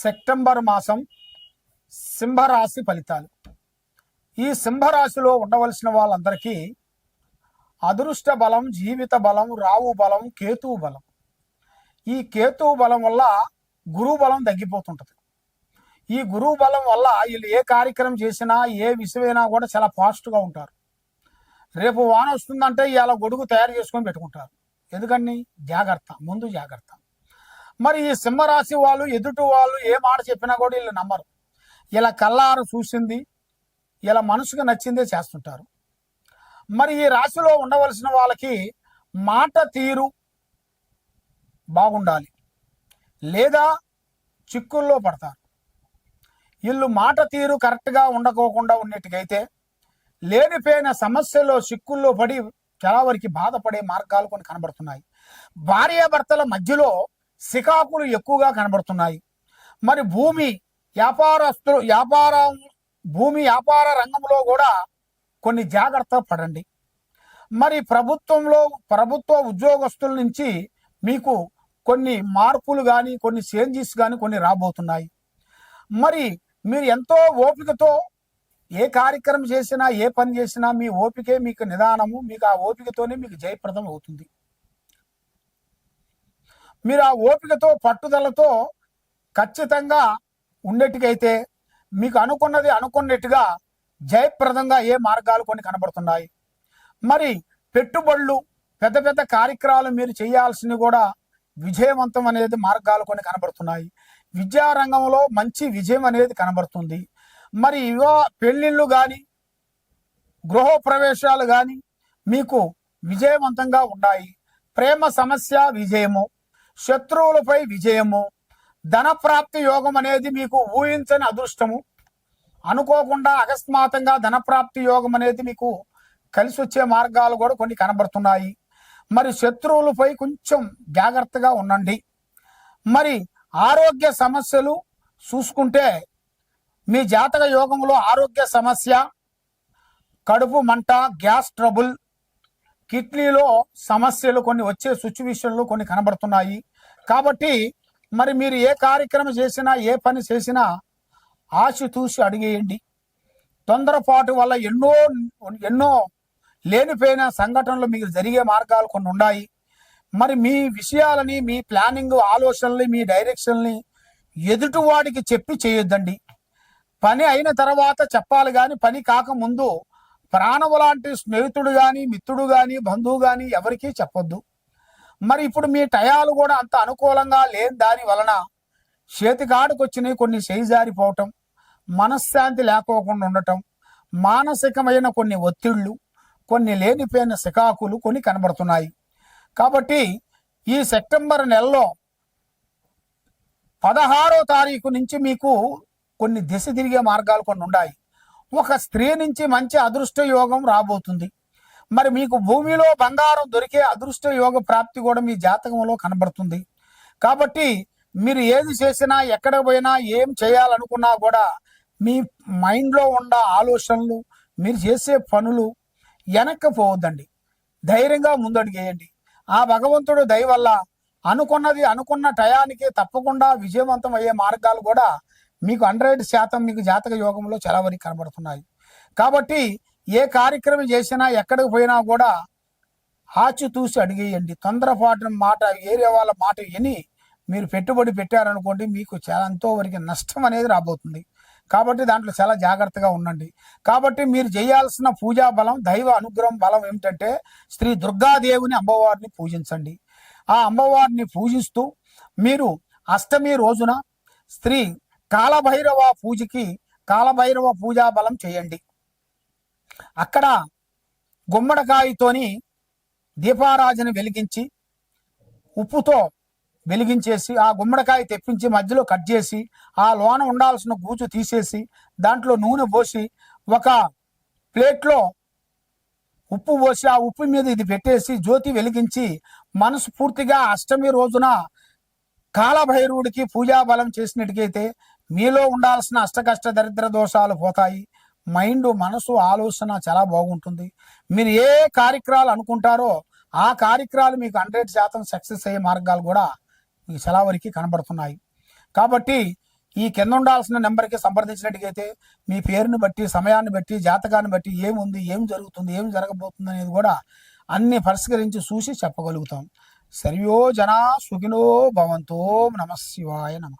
September మాసం సింహరాశి ఫలితాలు. ఈ సింహరాశిలో ఉండవలసిన వాళ్ళందరికీ అదృష్ట బలం జీవిత బలం రావు బలం కేతువు బలం. ఈ కేతువు బలం వల్ల గురువు బలం తగ్గిపోతుంటుంది. ఈ గురువు బలం వల్ల వీళ్ళు ఏ కార్యక్రమం చేసినా ఏ విషయమైనా కూడా చాలా ఫాస్ట్గా ఉంటారు. రేపు వాన వస్తుందంటే ఇలా గొడుగు తయారు చేసుకొని పెట్టుకుంటారు. ఎందుకని? జాగ్రత్త ముందు జాగ్రత్త. మరి ఈ సింహరాశి వాళ్ళు ఎదుటి వాళ్ళు ఏ మాట చెప్పినా కూడా వీళ్ళు నమ్మరు. ఇలా కల్లారు చూసింది ఇలా మనసుకు నచ్చిందే చేస్తుంటారు. మరి ఈ రాశిలో ఉండవలసిన వాళ్ళకి మాట తీరు బాగుండాలి. లేదా చిక్కుల్లో పడతారు. వీళ్ళు మాట తీరు కరెక్ట్గా ఉండకోకుండా ఉన్నట్టుకైతే లేనిపోయిన సమస్యలో చిక్కుల్లో పడి చాలా వరకు బాధపడే మార్గాలు కొన్ని కనబడుతున్నాయి. భార్యాభర్తల మధ్యలో సికాకులు ఎక్కువగా కనబడుతున్నాయి. మరి భూమి వ్యాపారస్తులు వ్యాపారం భూమి వ్యాపార రంగంలో కూడా కొన్ని జాగ్రత్త పడండి. మరి ప్రభుత్వంలో ప్రభుత్వ ఉద్యోగస్తుల నుంచి మీకు కొన్ని మార్పులు కానీ కొన్ని చేంజెస్ కానీ కొన్ని రాబోతున్నాయి. మరి మీరు ఎంతో ఓపికతో ఏ కార్యక్రమం చేసినా ఏ పని చేసినా మీ ఓపికే మీకు నిదానము మీకు ఆ ఓపికతోనే మీకు జయప్రదం అవుతుంది. మీరు ఆ ఓపికతో పట్టుదలతో ఖచ్చితంగా ఉండేట్టుకైతే మీకు అనుకున్నది అనుకున్నట్టుగా జయప్రదంగా ఏ మార్గాలు కొన్ని కనబడుతున్నాయి. మరి పెట్టుబడులు పెద్ద పెద్ద కార్యక్రమాలు మీరు చేయాల్సినవి కూడా విజయవంతం అనేది మార్గాలు కొన్ని కనబడుతున్నాయి. విద్యారంగంలో మంచి విజయం అనేది కనబడుతుంది. మరి ఇవో పెళ్ళిళ్ళు కానీ గృహప్రవేశాలు కానీ మీకు విజయవంతంగా ఉన్నాయి. ప్రేమ సమస్య విజయము. శత్రువులపై విజయము ధనప్రాప్తి యోగం అనేది మీకు ఊహించని అదృష్టము. అనుకోకుండా అకస్మాత్తుగా ధనప్రాప్తి యోగం అనేది మీకు కలిసి వచ్చే మార్గాలు కూడా కొన్ని కనబడుతున్నాయి. మరి శత్రువులపై కొంచెం జాగ్రత్తగా ఉండండి. మరి ఆరోగ్య సమస్యలు చూసుకుంటే మీ జాతక యోగంలో ఆరోగ్య సమస్య కడుపు మంట గ్యాస్ ట్రబుల్ కిడ్నీలో సమస్యలు కొన్ని వచ్చే సిచ్యువేషన్లు కొన్ని కనబడుతున్నాయి. కాబట్టి మరి మీరు ఏ కార్యక్రమం చేసినా ఏ పని చేసినా ఆశతూసి అడిగేయండి. తొందరపాటు వల్ల ఎన్నో ఎన్నో లేనిపోయిన సంఘటనలు మీకు జరిగే మార్గాలు కొన్ని ఉన్నాయి. మరి మీ విషయాలని మీ ప్లానింగ్ ఆలోచనల్ని మీ డైరెక్షన్ని ఎదుటివాడికి చెప్పి చేయొద్దండి. పని అయిన తర్వాత చెప్పాలి కానీ పని కాకముందు ప్రాణము లాంటి స్నేహితుడు కానీ మిత్రుడు కానీ బంధువు కానీ ఎవరికీ చెప్పొద్దు. మరి ఇప్పుడు మీ టయాలు కూడా అంత అనుకూలంగా లేని దాని వలన చేతికాడుకొచ్చినవి కొన్ని చేయిజారిపోవటం మనశ్శాంతి లేకోకుండా ఉండటం మానసికమైన కొన్ని ఒత్తిళ్ళు కొన్ని లేనిపోయిన సికాకులు కొన్ని కనబడుతున్నాయి. కాబట్టి ఈ సెప్టెంబర్ నెలలో పదహారో తారీఖు నుంచి మీకు కొన్ని దిశ తిరిగే మార్గాలు కొన్ని ఉన్నాయి ఒక స్త్రీ నుంచి మంచి అదృష్ట యోగం రాబోతుంది. మరి మీకు భూమిలో బంగారం దొరికే అదృష్ట యోగ ప్రాప్తి కూడా మీ జాతకంలో కనబడుతుంది. కాబట్టి మీరు ఏది చేసినా ఎక్కడ పోయినా ఏం చేయాలనుకున్నా కూడా మీ మైండ్లో ఉన్న ఆలోచనలు మీరు చేసే పనులు వెనక్కి పోవద్దండి. ధైర్యంగా ముందడుగేయండి. ఆ భగవంతుడు దయ వల్ల అనుకున్నది అనుకున్న టయానికి తప్పకుండా విజయవంతం అయ్యే మార్గాలు కూడా మీకు హండ్రెడ్ శాతం మీకు జాతక యోగంలో చాలా వరకు కనబడుతున్నాయి. కాబట్టి ఏ కార్యక్రమం చేసినా ఎక్కడికి పోయినా కూడా ఆచితూసి అడిగేయండి. తొందరపాటున మాట ఏరియా వాళ్ళ మాట విని మీరు పెట్టుబడి పెట్టారనుకోండి మీకు చాలా ఎంతో వరకు నష్టం అనేది రాబోతుంది. కాబట్టి దాంట్లో చాలా జాగ్రత్తగా ఉండండి. కాబట్టి మీరు చేయాల్సిన పూజా బలం దైవ అనుగ్రహం బలం ఏమిటంటే శ్రీ దుర్గాదేవిని అమ్మవారిని పూజించండి. ఆ అమ్మవారిని పూజిస్తూ మీరు అష్టమి రోజున స్త్రీ కాలభైరవ పూజకి కాలభైరవ పూజా బలం చేయండి. అక్కడ గుమ్మడికాయతోని దీపారాజన వెలిగించి ఉప్పుతో వెలిగించేసి ఆ గుమ్మడికాయ తెప్పించి మధ్యలో కట్ చేసి ఆ లోన ఉండాల్సిన గూచు తీసేసి దాంట్లో నూనె పోసి ఒక ప్లేట్లో ఉప్పు పోసి ఆ ఉప్పు మీద ఇది పెట్టేసి జ్యోతి వెలిగించి మనసు పూర్తిగా అష్టమి రోజున కాలభైరవుడికి పూజాబలం చేసినట్టుకైతే మీలో ఉండాల్సిన అష్టకష్ట దరిద్ర దోషాలు పోతాయి. మైండ్ మనసు ఆలోచన చాలా బాగుంటుంది. మీరు ఏ కార్యక్రమాలు అనుకుంటారో ఆ కార్యక్రమాలు మీకు హండ్రెడ్ శాతం సక్సెస్ అయ్యే మార్గాలు కూడా మీకు చాలా వరకు కనబడుతున్నాయి. కాబట్టి ఈ కింద ఉండాల్సిన నెంబర్కి సంప్రదించినట్టుగైతే మీ పేరుని బట్టి సమయాన్ని బట్టి జాతకాన్ని బట్టి ఏముంది ఏం జరుగుతుంది ఏం జరగబోతుంది అనేది కూడా అన్ని పరిష్కరించి చూసి చెప్పగలుగుతాం. సర్వో జనా సుఖినో భవంతో నమ శివాయ నమ.